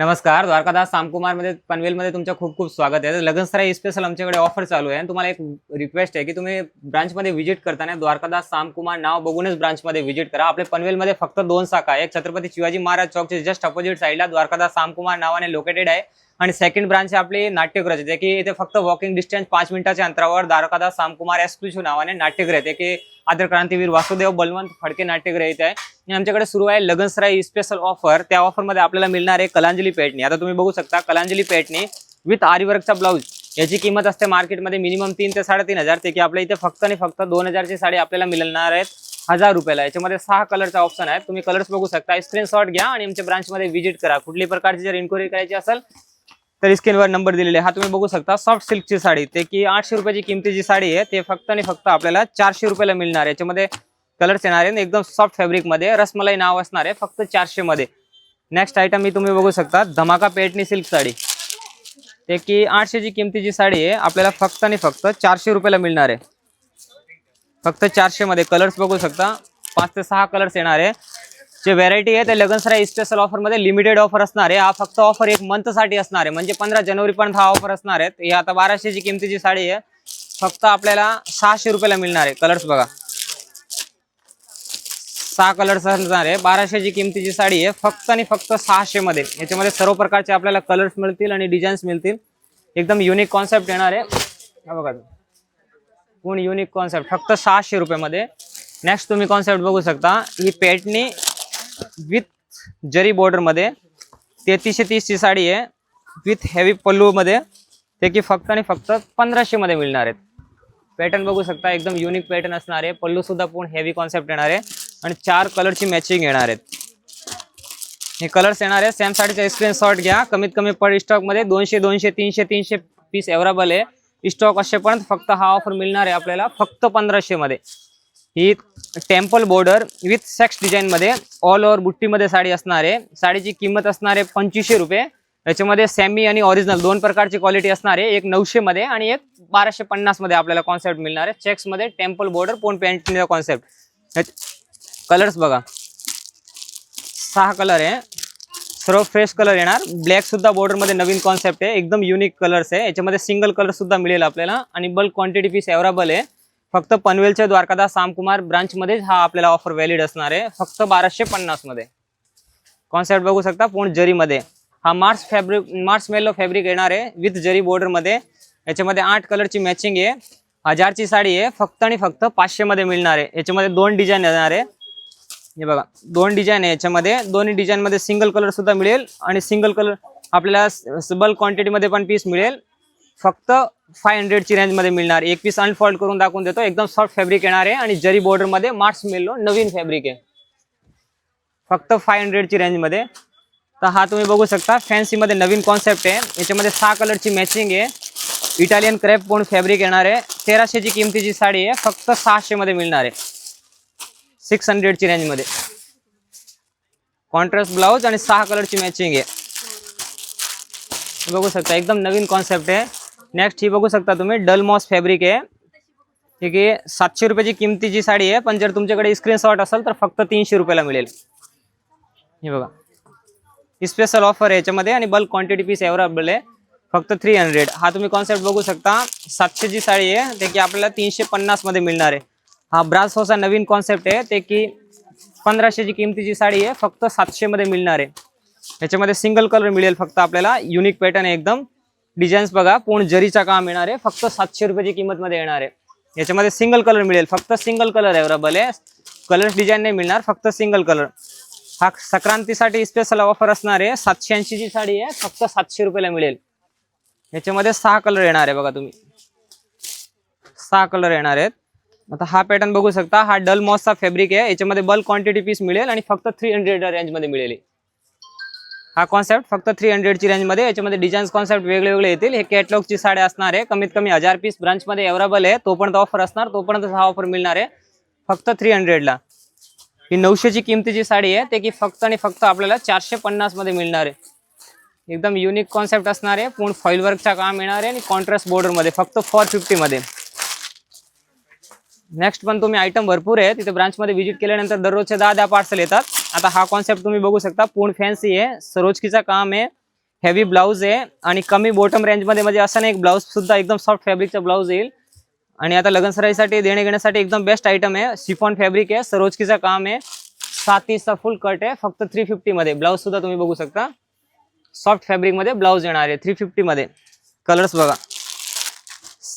नमस्कार द्वारकादास सामकुमारमध्ये पनवेल मध्ये तुमचं खूप खूप स्वागत आहे. लगनसराई स्पेशल आमच्याकडे ऑफर चालू आहे. तुम्हाला एक रिक्वेस्ट आहे की तुम्ही ब्रांच मध्ये व्हिजिट करताना द्वारकादास सामकुमार नाव बघूनच ब्रांच मध्ये व्हिजिट करा. आपल्या पनवेलमध्ये फक्त दोन शाखा आहे एक छत्रपती शिवाजी महाराज चौकचे जस्ट अपोजिट साईडला द्वारकादास सामकुमार नावाने लोकेटेड आहे. आणि सेकंड ब्रांच आपली नाट्यगृह जे की इथे फक्त वॉकिंग डिस्टन्स पाच मिनिटाच्या अंतरावर द्वारकादास सामकुमार एक्सक्लुसिव्ह नावाने नाट्यगृह आहे. की आदर क्रांतीवीर वासुदेव बलवंत फडके नाट्यगृह इथे आहे. आणि आमच्याकडे सुरू आहे लगनसराई स्पेशल ऑफर त्या ऑफरमध्ये आपल्याला मिळणार आहे कलांजली पेटणी. आता तुम्ही बघू शकता कलांजली पेटणी विथ आरीवर्कचा ब्लाऊज याची किंमत असते मार्केटमध्ये मिनिमम तीन ते साडेतीन हजार. ते की आपल्या इथे फक्त आणि फक्त दोन हजारची साडी आपल्याला मिळणार आहेत हजार रुपयाला. याच्यामध्ये सहा कलरचा ऑप्शन आहे तुम्ही कलर्स बघू शकता. स्क्रीनशॉट घ्या आणि आमच्या ब्रांचमध्ये व्हिजिट करा. कुठली प्रकारची जर इन्क्वायरी करायची असेल तर स्क्रीनवर नंबर दिलेले हा तुम्ही बघू शकता सॉफ्ट सिल्कची साडी. ते की आठशे रुपयाची किमतीची साडी आहे. ते फक्त आणि फक्त आपल्याला चारशे रुपयाला मिळणार आहे. याच्यामध्ये कलर्स येणार आहे एकदम सॉफ्ट फॅब्रिकमध्ये रसमलाई नाव असणार आहे फक्त चारशे मध्ये. नेक्स्ट आयटम मी तुम्ही बघू शकता धमाका पेटणी सिल्क साडी. ते की आठशेची किमतीची साडी आहे आपल्याला फक्त आणि फक्त चारशे रुपयाला मिळणार आहे. फक्त चारशे मध्ये. कलर्स बघू शकता पाच ते सहा कलर्स येणार आहे. जे व्हरायटी आहे ते लगनसराय स्पेशल ऑफरमध्ये लिमिटेड ऑफर असणार आहे. हा फक्त ऑफर एक मंथसाठी असणार आहे. म्हणजे पंधरा जानेवारीपर्यंत हा ऑफर असणार आहे. ही आता बाराशेची किमतीची साडी आहे फक्त आपल्याला सहाशे रुपयाला मिळणार आहे. कलर्स बघा. सहा कलर्स असणार आहे. बाराशेची किमतीची साडी आहे. फक्त आणि फक्त सहाशे मध्ये. याच्यामध्ये सर्व प्रकारचे आपल्याला कलर्स मिळतील आणि डिझाईन्स मिळतील. एकदम युनिक कॉन्सेप्ट येणार आहे. बघा. पूर्ण युनिक कॉन्सेप्ट फक्त सहाशे रुपयामध्ये. नेक्स्ट तुम्ही कॉन्सेप्ट बघू शकता. ही पेटणी विथ जरी बॉर्डरमध्ये तेहतीसशे तीसची साडी आहे. विथ हेवी पल्लूमध्ये ते की फक्त आणि फक्त पंधराशेमध्ये मिळणार आहेत. पॅटर्न बघू शकता. एकदम युनिक पॅटर्न असणार आहे. पल्लू सुद्धा पूर्ण हेवी कॉन्सेप्ट येणार आहे. आणि चार कलरची मॅचिंग येणार आहेत. हे कलर्स येणार आहे सॅम साडीचा स्क्रीनशॉट घ्या. कमीत कमी पर स्टॉकमध्ये दोनशे दोनशे तीनशे तीनशे पीस अवेलेबल आहे. स्टॉक असेपर्यंत फक्त हा ऑफर मिळणार आहे आपल्याला फक्त पंधराशे मध्ये. ही टेम्पल बॉर्डर विथ सेक्स डिझाईनमध्ये ऑल ओव्हर बुट्टीमध्ये साडी असणार आहे. साडीची किंमत असणार आहे पंचवीसशे रुपये. याच्यामध्ये सेमी आणि ओरिजिनल दोन प्रकारची क्वालिटी असणार आहे. एक नऊशे मध्ये आणि एक बाराशे पन्नासमध्ये आपल्याला कॉन्सेप्ट मिळणार आहे. चेक्समध्ये टेम्पल बॉर्डर पोन पेंटिंगचा कॉन्सेप्ट कलर्स बघा. सहा कलर आहे. सर्व फ्रेश कलर येणार. ब्लॅक सुद्धा नवीन कॉन्सेप्ट आहे. एकदम युनिक कलर्स आहे. याच्यामध्ये सिंगल कलर सुद्धा मिळेल आपल्याला. आणि बल्क क्वांटिटी पीस अवेलेबल आहे. फक्त पनवेलच्या द्वारकादास सामकुमार ब्रांचमध्येच हा आपल्याला ऑफर व्हॅलिड असणार आहे. फक्त बाराशे पन्नासमध्ये कॉन्सेप्ट बघू शकता पूर्ण जरीमध्ये. हा मार्स फॅब्रिक मार्स मेलो फॅब्रिक येणार आहे. विथ जरी बॉर्डरमध्ये याच्यामध्ये आठ कलरची मॅचिंग आहे. हजारची साडी आहे. फक्त आणि फक्त पाचशेमध्ये मिळणार आहे. याच्यामध्ये दोन डिझाईन येणार आहे. हे बघा दोन डिझाईन आहे याच्यामध्ये. दोन्ही डिझाईन मध्ये सिंगल कलर सुद्धा मिळेल आणि सिंगल कलर आपल्याला बल्क क्वांटिटीमध्ये पण पीस मिळेल. फक्त फाय हंड्रेडची रेंजमध्ये मिळणार. एक पीस अनफोल्ड करून दाखवून देतो. एकदम सॉफ्ट फॅब्रिक येणार आहे आणि जरी बॉर्डरमध्ये मार्क्स मिळलो नवीन फॅब्रिक आहे. फक्त फाय हंड्रेडची रेंजमध्ये तर हा तुम्ही बघू शकता फॅन्सीमध्ये नवीन कॉन्सेप्ट आहे. याच्यामध्ये सहा कलरची मॅचिंग आहे. इटालियन क्रॅप बोन फॅब्रिक येणार आहे. तेराशेची किमतीची साडी आहे. फक्त सहाशे मध्ये मिळणार आहे. सिक्स हंड्रेडची रेंजमध्ये कॉन्ट्रास्ट ब्लाऊज आणि सहा कलरची मॅचिंग आहे. हे बघू शकता एकदम नवीन कॉन्सेप्ट आहे. नेक्स्ट ही बघू शकता तुम्ही डल मॉस फॅब्रिक आहे. ठीक आहे सातशे रुपयाची किमतीची साडी आहे पण जर तुमच्याकडे स्क्रीनशॉट असेल तर फक्त तीनशे रुपयाला मिळेल. हे बघा. स्पेशल ऑफर आहे याच्यामध्ये आणि बल्क क्वांटिटी पीस अवेलेबल आहे. फक्त थ्री हंड्रेड हा तुम्ही कॉन्सेप्ट बघू शकता. सातशेची साडी आहे ते की आपल्याला तीनशे पन्नासमध्ये मिळणार आहे. हा ब्रास हाऊसचा नवीन कॉन्सेप्ट आहे. ते की पंधराशेची किमतीची साडी आहे फक्त सातशे मध्ये मिळणार आहे. ह्याच्यामध्ये सिंगल कलर मिळेल फक्त आपल्याला. युनिक पॅटर्न आहे एकदम. डिझाईन्स बघा पूर्ण जरीचा काम येणार आहे. फक्त सातशे रुपयाची किंमत मध्ये येणार आहे. याच्यामध्ये सिंगल कलर मिळेल. फक्त सिंगल कलर अवेलेबल आहे. कलर डिझाईन नाही मिळणार फक्त सिंगल कलर हा संक्रांतीसाठी स्पेशल ऑफर असणार आहे. सातशे ऐंशीची साडी आहे फक्त सातशे रुपयाला मिळेल. याच्यामध्ये सहा कलर येणार आहे बघा तुम्ही. सहा कलर येणार आहेत. आता हा पॅटर्न बघू शकता. हा डल मॉसचा फॅब्रिक आहे. याच्यामध्ये बल्क क्वांटिटी पीस मिळेल आणि फक्त थ्री हंड्रेड रेंजमध्ये मिळेल हा. कॉन्सेप्ट फक्त थ्री हंड्रेडची रेंजमध्ये याच्यामध्ये डिझाईन्स कॉन्सेप्ट वेगळे वेगळे येतील. हे कॅटलॉगची साड्या असणार आहे. कमीत कमी हजार पीस ब्रांचमध्ये अवेलेबल आहे. तोपर्यंत ऑफर असणार. तोपर्यंत हा ऑफर मिळणार आहे. फक्त थ्री हंड्रेडला ही नऊशेची किमतीची साडी आहे. ते की फक्त आणि फक्त आपल्याला चारशे पन्नासमध्ये मिळणार आहे. एकदम युनिक कॉन्सेप्ट असणार आहे. पूर्ण फॉईल वर्कचा काम येणार आहे आणि कॉन्ट्रास्ट बॉर्डरमध्ये फक्त फोर फिफ्टीमध्ये नेक्स्ट पण तुम्ही आयटम भरपूर आहे तिथे ब्रांचमध्ये व्हिजिट केल्यानंतर दररोजचे दहा दहा पार्सल येतात. आता हा कॉन्सेप्ट तुम्ही बघू शकता. पूर्ण फॅन्सी आहे. सरोजकीचा काम आहे. हेवी ब्लाऊज आहे. आणि कमी बॉटम रेंजमध्ये म्हणजे असं नाही एक ब्लाऊज सुद्धा एकदम सॉफ्ट फॅब्रिकचा ब्लाऊज येईल. आणि आता लग्न सराईसाठी देणे घेण्यासाठी एकदम बेस्ट आयटम आहे. शिफॉन फॅब्रिक आहे. सरोजकीचं काम आहे. सात तीसचा फुल कट आहे. फक्त थ्री फिफ्टीमध्ये ब्लाऊज सुद्धा तुम्ही बघू शकता. सॉफ्ट फॅब्रिकमध्ये ब्लाऊज येणार आहे. थ्री फिफ्टीमध्ये कलर्स बघा.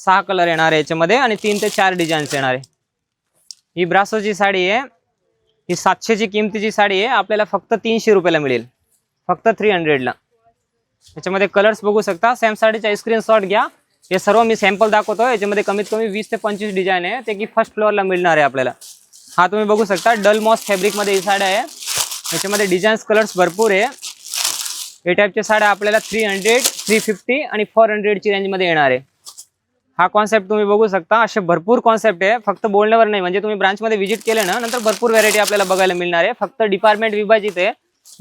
सहा कलर येणार आहे याच्यामध्ये आणि तीन ते चार डिझाईन्स येणार आहे. ही ब्रासोची साडी आहे. ही सातशेची किमतीची साडी आहे. आपल्याला फक्त तीनशे रुपयाला मिळेल. फक्त थ्री हंड्रेडला याच्यामध्ये कलर्स बघू शकता. सेम साडीचा स्क्रीनशॉट घ्या. हे सर्व मी सॅम्पल दाखवतो याच्यामध्ये कमीत कमी वीस ते पंचवीस डिझाईन आहे. ते की फर्स्ट फ्लोअरला मिळणार आहे आपल्याला. हा तुम्ही बघू शकता. डल मॉस फॅब्रिकमध्ये ही साड्या आहे. याच्यामध्ये डिझाईन्स कलर्स भरपूर आहे. हे टाईपच्या साड्या आपल्याला थ्री हंड्रेड थ्री फिफ्टी आणि फोर हंड्रेडची रेंजमध्ये येणार आहे. हा कॉन्सेप्ट तुम्ही बघू शकता. असे भरपूर कॉन्सेप्ट आहे. फक्त बोलण्यावर नाही म्हणजे तुम्ही ब्रांचमध्ये व्हिजिट केले ना नंतर भरपूर व्हरायटी आपल्याला बघायला मिळणार आहे. फक्त डिपार्टमेंट विभाजित आहे.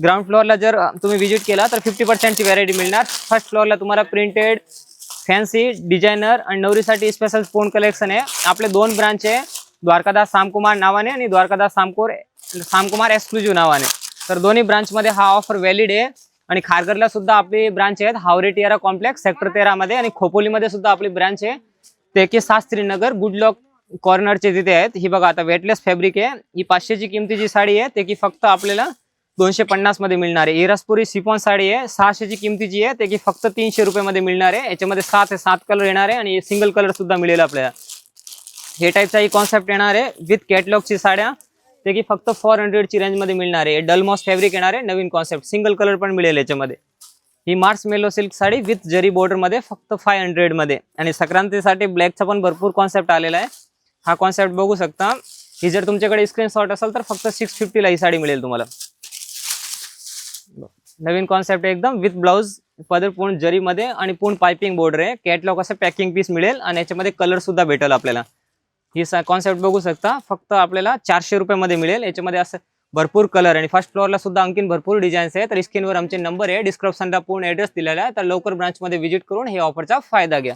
ग्राउंड फ्लोअरला जर तुम्ही व्हिजिट केला तर फिफ्टी पर्सेंटची व्हरायटी मिळणार. फर्स्ट फ्लोअरला तुम्हाला प्रिंटेड फॅन्सी डिझायनर आणि नवरीसाठी स्पेशल स्पोन कलेक्शन आहे. आपले दोन ब्रांच आहे. द्वारकादास सामकुमार नावाने आणि द्वारकादास सामकोर सामकुमार एक्सक्लुझिव्ह नावाने. तर दोन्ही ब्रांचमध्ये हा ऑफर व्हॅलिड आहे. आणि खारघरला सुद्धा आपली ब्रांच आहेत. हावरे टियारा कॉम्प्लेक्स सेक्टर तेरामध्ये आणि खोपोलीमध्ये सुद्धा आपली ब्रांच आहे. ते की शास्त्रीनगर गुडलॉक कॉर्नरचे तिथे आहेत. ही बघा आता वेटलेस फॅब्रिक आहे. ही पाचशेची किमतीची साडी आहे. ते की फक्त आपल्याला दोनशे पन्नासमध्ये मिळणार आहे. इरसपुरी सिफॉन साडी आहे. सहाशेची किमतीची आहे. ते की फक्त तीनशे रुपये मध्ये मिळणार आहे. याच्यामध्ये सात हे सात कलर येणार आहे आणि सिंगल कलर सुद्धा मिळेल आपल्याला. हे टाईपचा ही कॉन्सेप्ट येणार आहे. विथ कॅटलॉगची साड्या. ते की फक्त फोर हंड्रेडची रेंजमध्ये मिळणार आहे. डलमॉस फॅब्रिक येणार आहे नवीन कॉन्सेप्ट सिंगल कलर पण मिळेल याच्यामध्ये. ही marshmallow silk sari with zari बॉर्डरमध्ये मध्ये फक्त फाय हंड्रेडमध्ये. आणि संक्रांतीसाठी ब्लॅकचा पण भरपूर कॉन्सेप्ट आलेला आहे. हा कॉन्सेप्ट बघू शकता. ही जर तुमच्याकडे स्क्रीनशॉट असेल तर फक्त सिक्स फिफ्टीला ही साडी मिळेल तुम्हाला. नवीन कॉन्सेप्ट एकदम विथ ब्लाऊज पदर पूर्ण जरीमध्ये आणि पूर्ण पायपिंग बॉर्डर आहे. कॅटलॉग असं पॅकिंग पीस मिळेल आणि याच्यामध्ये कलर सुद्धा भेटेल आपल्याला. ही कॉन्सेप्ट बघू शकता. फक्त आपल्याला चारशे रुपयामध्ये मिळेल. याच्यामध्ये असं भरपूर कलर आणि फर्स्ट फ्लोअरला सुद्धा आणखीन भरपूर डिझाईन्स आहे तर स्क्रीनवर आमचे नंबर आहे. डिस्क्रिप्शनला पूर्ण ऍड्रेस दिलेला आहे. तर लवकर ब्रांचमध्ये व्हिजिट करून हे ऑफरचा फायदा घ्या.